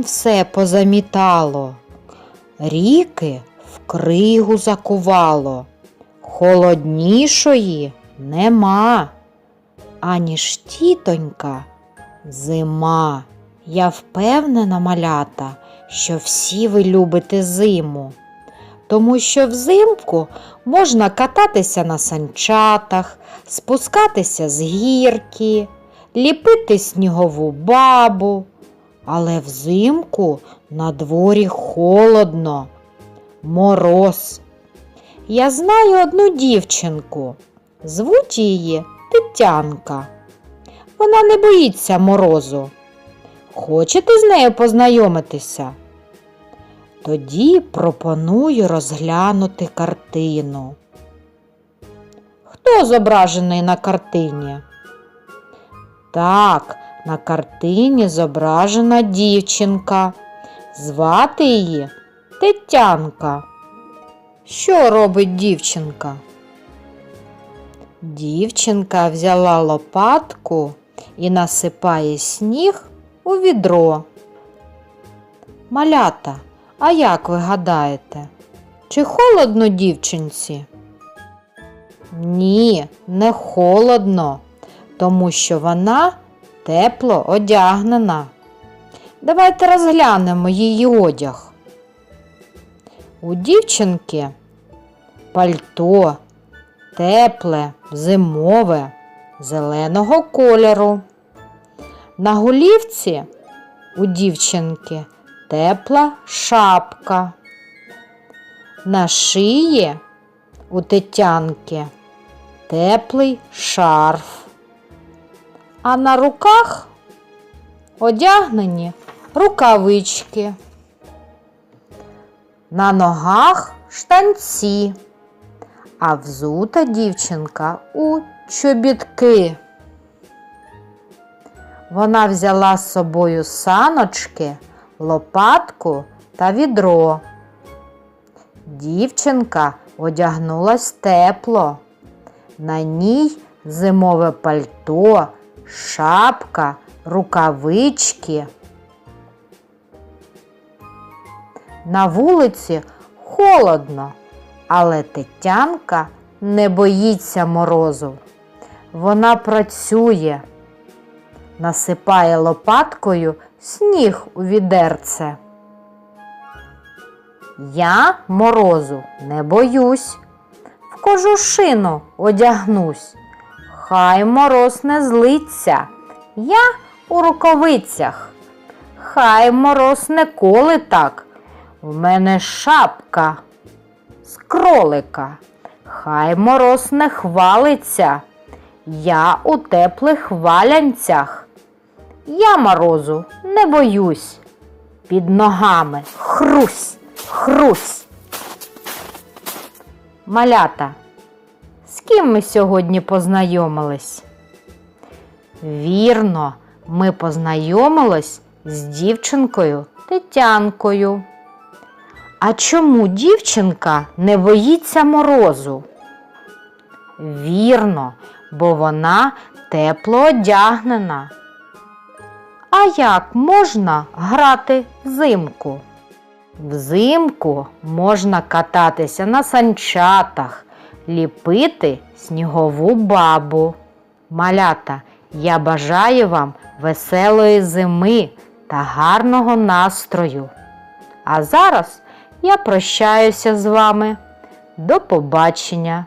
все позамітало, ріки в кригу закувало, холоднішої нема, аніж тітонька зима. Я впевнена, малята, що всі ви любите зиму, тому що взимку можна кататися на санчатах, спускатися з гірки, ліпити снігову бабу. Але взимку на дворі холодно, мороз. Я знаю одну дівчинку, звуть її Тетянка. Вона не боїться морозу. Хочете з нею познайомитися? Тоді пропоную розглянути картину. Хто зображений на картині? Так, на картині зображена дівчинка. Звати її Тетянка. Що робить дівчинка? Дівчинка взяла лопатку і насипає сніг у відро. Малята, а як ви гадаєте? Чи холодно дівчинці? Ні, не холодно, тому що вона тепло одягнена. Давайте розглянемо її одяг. У дівчинки пальто тепле, зимове, зеленого кольору. На голівці у дівчинки тепла шапка. На шиї у тетянки теплий шарф. А на руках одягнені рукавички. На ногах штанці, а взута дівчинка у чобітки. Вона взяла з собою саночки, лопатку та відро. Дівчинка одягнулась тепло. На ній зимове пальто, шапка, рукавички. На вулиці холодно, але Тетянка не боїться морозу. Вона працює, насипає лопаткою сніг у відерце. Я морозу не боюсь, в кожушину одягнусь. Хай мороз не злиться, я у рукавицях. Хай мороз не коли так. В мене шапка з кролика. Хай мороз не хвалиться. Я у теплих валянцях. Я морозу не боюсь. Під ногами хрусь, хрусь. Малята, ким ми сьогодні познайомились? Вірно, ми познайомились з дівчинкою Тетянкою. А чому дівчинка не боїться морозу? Вірно, бо вона тепло одягнена. А як можна грати взимку? Взимку можна кататися на санчатах, ліпити снігову бабу. Малята, я бажаю вам веселої зими та гарного настрою. А зараз я прощаюся з вами. До побачення!